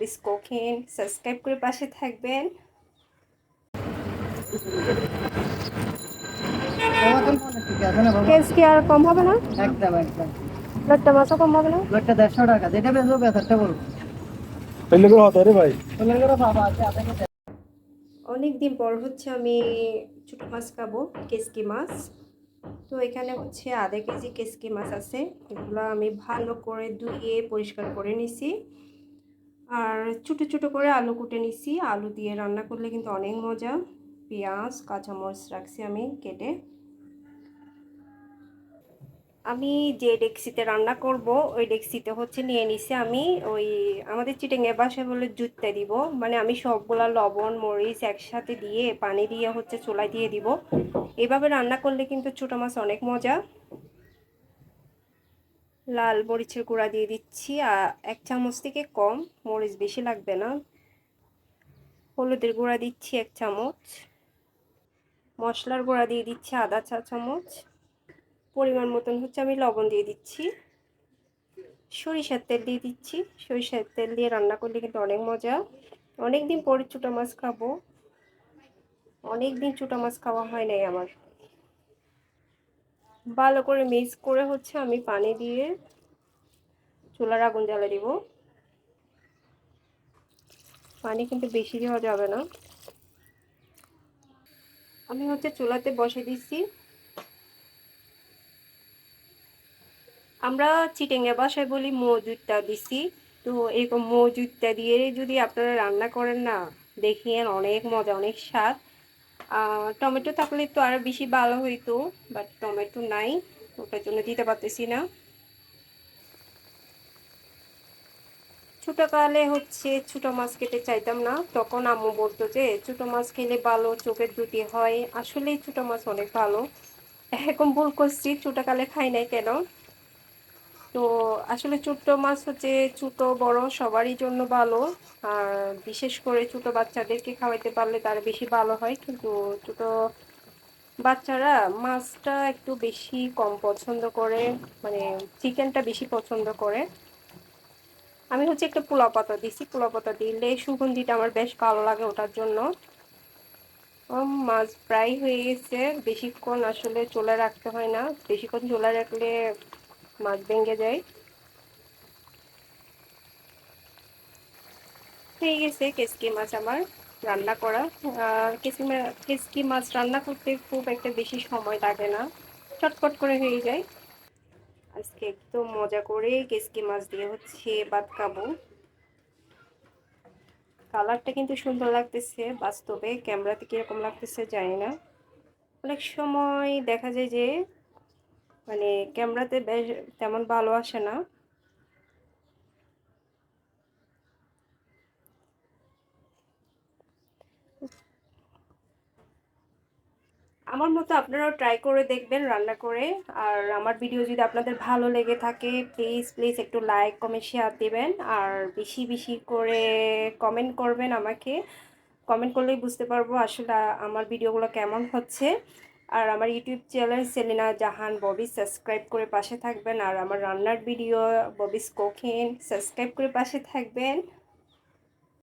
ববিস coking subscribe করে পাশে থাকবেন। কেস কি আর কম হবে না? একদম একদম। ব্লাডটা মাছও কম হবে না? লোকটা দেড়শো টাকা। যেটা বেচবো বেচারটা বলব তাহলে করে হতো রে ভাই। তোমার করে বাবা আছে অনেক দিন পর হচ্ছে আমি ছোটো মাছ খাব কেসকি মাছ। তো এখানে হচ্ছে আধা কেজি কেসকি মাছ আছে। এগুলো আমি ভালো করে ধুয়ে পরিষ্কার করে নিছি। আর ছোটো ছোটো করে আলু কুটে নিছি। আলু দিয়ে রান্না করলে কিন্তু অনেক মজা। পেঁয়াজ, কাঁচামরিচ রাখছি আমি কেটে। আমি যে ডেক্সিতে রান্না করব, ওই ডেক্সিতে হচ্ছে নিয়ে নিছি আমি ওই আমাদের চিটেঙ্গে বাসায় বলে জুততে দিব। মানে আমি সবগুলা লবণ, মরিচ একসাথে দিয়ে, পানি দিয়ে হচ্ছে চুলায় দিয়ে দিব। এভাবে রান্না করলে কিন্তু ছোটো মাছ অনেক মজা। লাল মরিচের গুঁড়া দিয়ে দিচ্ছি আর এক চামচ থেকে কম, মরিচ বেশি লাগবে না। হলুদের গুঁড়া দিচ্ছি এক চামচ। মশলার গুঁড়া দিয়ে দিচ্ছি আদা চা চামচ। পরিমাণ মতন হচ্ছে আমি লবণ দিয়ে দিচ্ছি। সরিষার তেল দিয়ে দিচ্ছি। সরিষার তেল দিয়ে রান্না করলে কিন্তু অনেক মজা। অনেক দিন পরে ছোটো মাছ খাব। অনেক দিন ছোটো মাছ খাওয়া হয় নাই আমার। ভালো করে মিক্স করে হচ্ছে আমি পানি দিয়ে চুলার আগুন জ্বালা দিব। পানি কিন্তু বেশি দেওয়া যাবে না। আমি হচ্ছে চুলাতে বসে দিচ্ছি। আমরা চিটেঙ্গা বাসায় বলি মজুদটা দিছি তো এরকম মজুদটা দিয়ে যদি আপনারা রান্না করেন না দেখিয়েন অনেক মজা, অনেক স্বাদ। টমেটো থাকলে তো আরও বেশি ভালো হইতো বাট টমেটো নাই, ওটার জন্য দিতে পারতেছি না। ছোটোকালে হচ্ছে ছোটো মাছ খেতে চাইতাম না, তখন আম্মু বলতো যে ছোটো মাছ খেলে ভালো, চোখের জুটি হয়। আসলেই ছোটো মাছ অনেক ভালো। এখন ভুল করছি, ছোটোকালে খাই নাই কেন? তো আসলে ছোট্ট মাছ হচ্ছে ছোটো, বড় সবারই জন্য ভালো। আর বিশেষ করে ছোট বাচ্চাদেরকে খাওয়াইতে পারলে তার বেশি ভালো হয়। কিন্তু ছোট বাচ্চারা মাছটা একটু বেশি কম পছন্দ করে মানে চিকেনটা বেশি পছন্দ করে। আমি হচ্ছে একটা পোলাও পাতা দিছি। পোলাও পাতা দিলে সুগন্ধিটা আমার বেশ ভালো লাগে ওটার জন্য। মাছ প্রায় হয়ে গেছে। বেশিক্ষণ আসলে চলে রাখতে হয় না। বেশিক্ষণ চলে রাখলে মাছ ভেঙে যায়। হয়ে গেছে কেসকি মাছ আমার রান্না করা। কেসকি মাছ রান্না করতে খুব একটা বেশি সময় লাগে না। চটপট করে হয়ে যায়। আজকে একদম মজা করে কেসকি মাছ দিয়ে হচ্ছে ভাত খাব। কালারটা কিন্তু সুন্দর লাগতেছে, বাস্তবে ক্যামেরাতে কীরকম লাগতেছে জানি না। অনেক সময় দেখা যায় যে মানে ক্যামেরাতে বেশ তেমন ভালো আসে না। আমার মতো আপনারাও ট্রাই করে দেখবেন, রান্না করে। আর আমার ভিডিও যদি আপনাদের ভালো লেগে থাকে প্লিজ প্লিজ একটু লাইক কমেন্ট শেয়ার দেবেন। আর বেশি বেশি করে কমেন্ট করবেন আমাকে। কমেন্ট করলেই বুঝতে পারব আসলে আমার ভিডিওগুলো কেমন হচ্ছে। আর আমার YouTube channel Selina Jahan Bobby subscribe করে পাশে থাকবেন। আর আমার রান্নার ভিডিও ববিস কোকিন সাবস্ক্রাইব করে পাশে থাকবেন।